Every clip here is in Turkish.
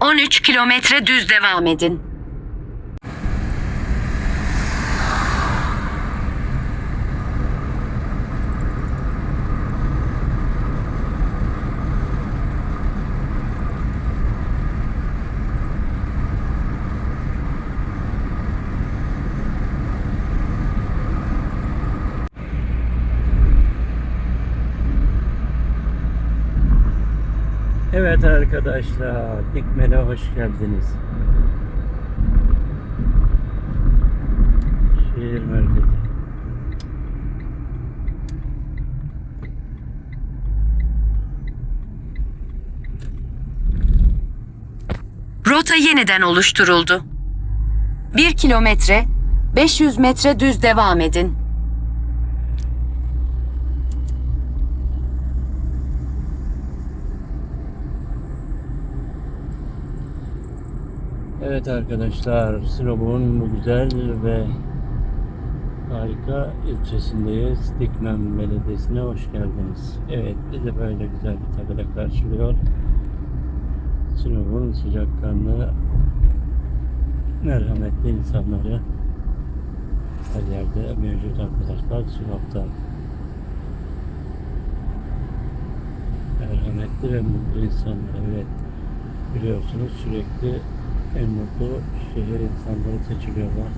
13 kilometre düz devam edin. Evet arkadaşlar, Dikmen'e hoş geldiniz. Şehir merkezi. Rota yeniden oluşturuldu. 1 kilometre, 500 metre düz devam edin. Evet arkadaşlar, Sinop'un bu güzel ve harika ilçesindeyiz. Dikmen Belediyesi'ne hoş geldiniz. Evet, bizi böyle güzel bir tabela karşılıyor. Sinop'un sıcakkanlı, merhametli insanları her yerde mevcut arkadaşlar Sinop'ta. Merhametli ve mutlu insanlar. Evet, biliyorsunuz sürekli en mutlu şehir insanları seçiliyorlar.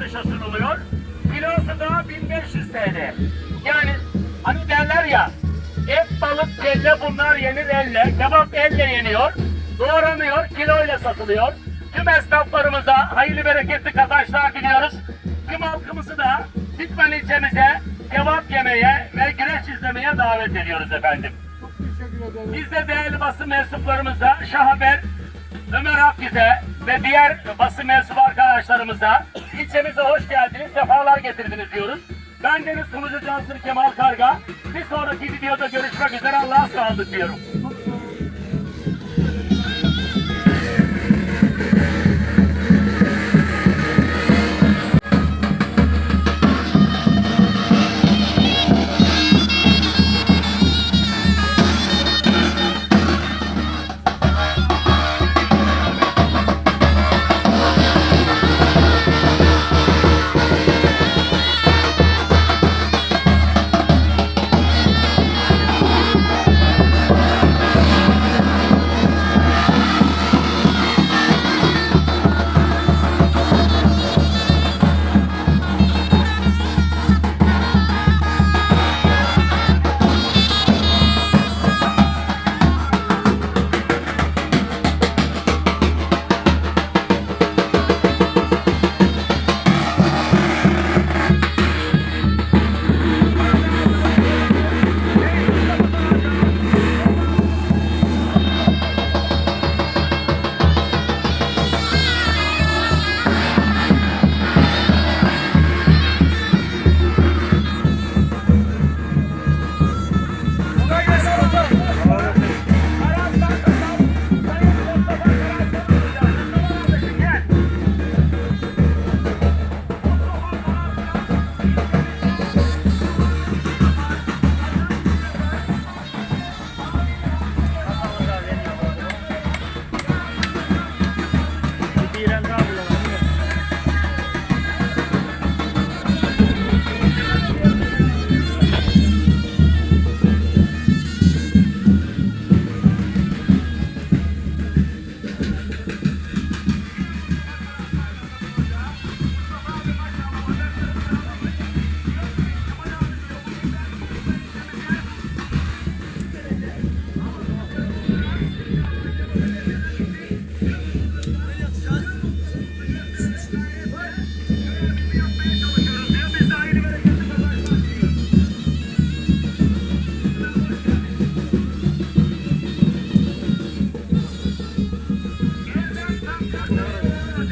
Satışa sunuluyor. Kilosu da 1500 TL. Yani hani derler ya, et, balık, kelle bunlar yenir elle. Kebap elle yeniyor. Doğranıyor, kiloyla satılıyor. Tüm esnaflarımıza hayırlı bereketli kazançlar diliyoruz. Tüm halkımızı da Dikmen ilçemize kebap yemeye ve güreş izlemeye davet ediyoruz efendim. Biz de değerli basın mensuplarımıza, Şah Haber, Ömer Akgüz'e ve diğer basın mensubu arkadaşlarımıza ilçemize hoş geldiniz, sefalar getirdiniz diyoruz. Ben Deniz Sunucu Cansır Kemal Karga. Bir sonraki videoda görüşmek üzere Allah'a ısmarladık diyorum.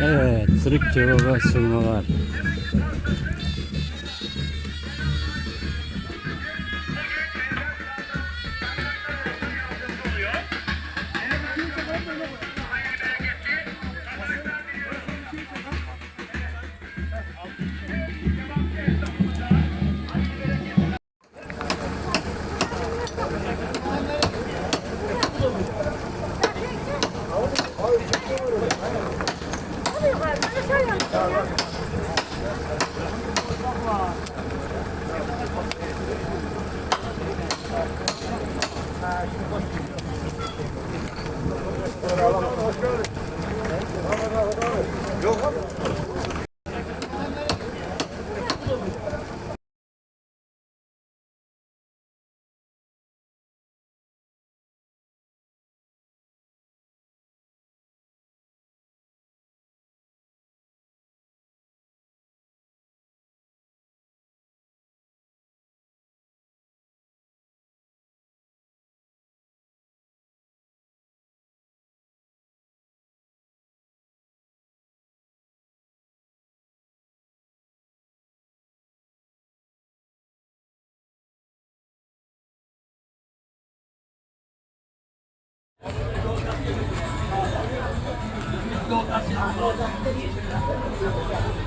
Evet, tırık kebaba sunmalar. Isırmalar. Maşallah, subhanallah. İkisini birden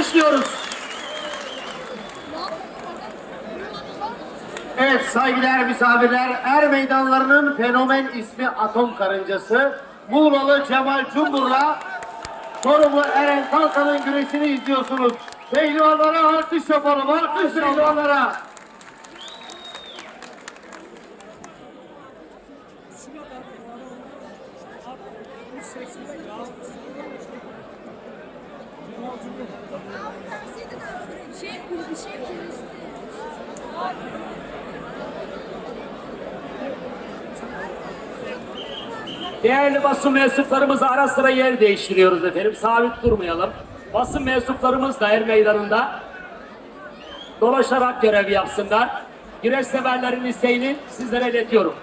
alkışlıyoruz. Evet saygıdeğer misafirler, Er Meydanları'nın fenomen ismi Atom Karıncası. Muğlalı Cemal Cumbur'la Sorumlu Eren Kalkan'ın güreşini izliyorsunuz. Pehlivanlara alkış yapalım, alkış pehlivanlara. Şey, bir şey koyuyorsun. Değerli basın mensuplarımız ara sıra yer değiştiriyoruz efendim. Sabit durmayalım. Basın mensuplarımız da er meydanında dolaşarak görev yapsınlar. Güreş severlerin isteğini sizlere iletiyorum.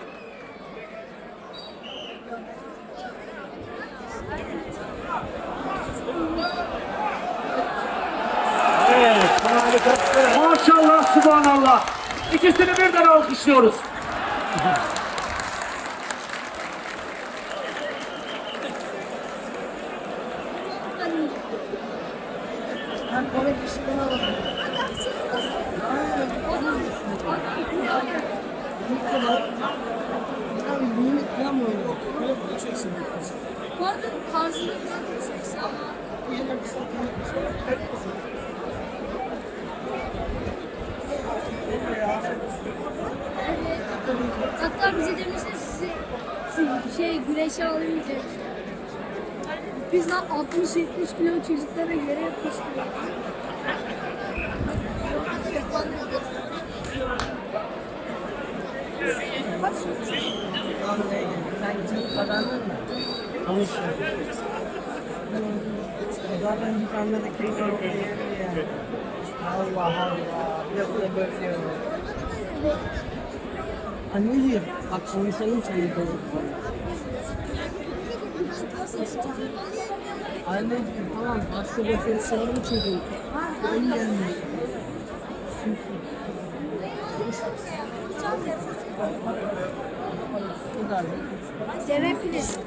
Evet, harika. Maşallah, subhanallah. İkisini birden alkışlıyoruz. Hatta bize demişler sizi şey güneşe alayım diye. Biz de 60-70 kilo çocuklara yere yapıştırıyoruz. Kaç? Ben gidip kazandım mı? 13 Zaten yukarıdaki yani. Allah Allah. Biraz da böyle olur. Anneciğim bak konuşalım seninle. Anneciğim tamam başka bir şey sorun çocuğum. Ben gelmiyorum. Görüşürüz.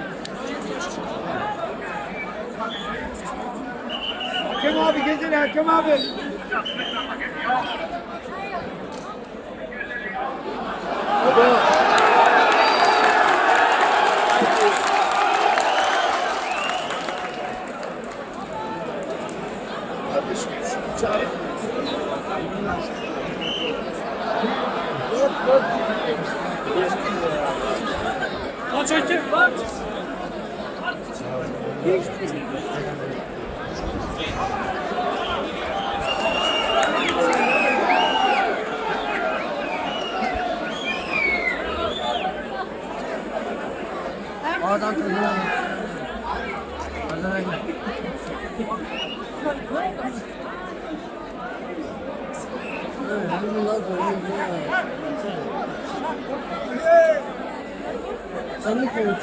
Hakem abi gezin Hakem abi. Oradan kazanalım. Kazanalım. Sen mi konuşuyorsun?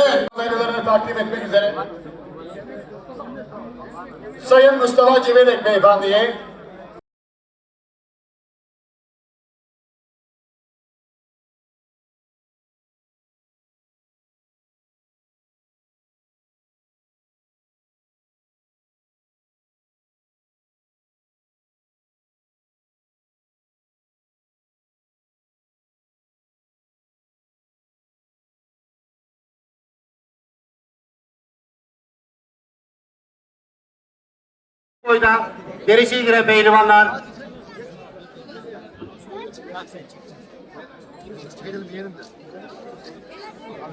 Evet, sayılarını takdim etmek üzere. Sayın Mustafa Civelek Beyefendi'ye boyda dereceye giren pehlivanlar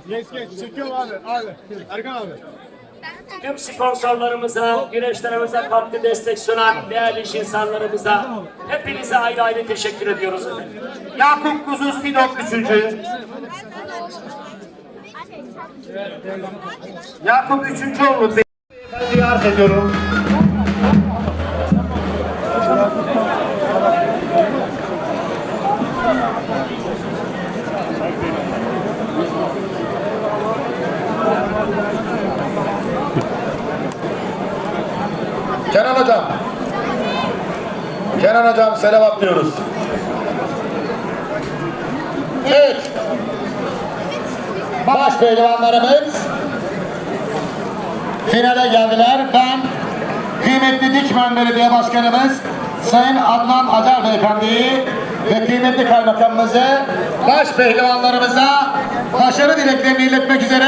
Geç geç çekiyorum abi abi Erkan abi. Tüm sponsorlarımıza, güreşlerimize katkı destek sunan değerli iş insanlarımıza hepinize ayrı ayrı teşekkür ediyoruz efendim. Yakup Kuzu Sinop 3. Yakup 3. oldu. Beyefendi'yi arz ediyorum. Kenan Hocam. Kenan Hocam selam atlıyoruz. Evet. Baş pehlivanlarımız finale geldiler. Ben kıymetli Dikmen Belediye Başkanımız Sayın Adnan Acar Beyefendi'yi ve kıymetli kaymakamımızı, baş pehlivanlarımıza başarı dileklerini iletmek üzere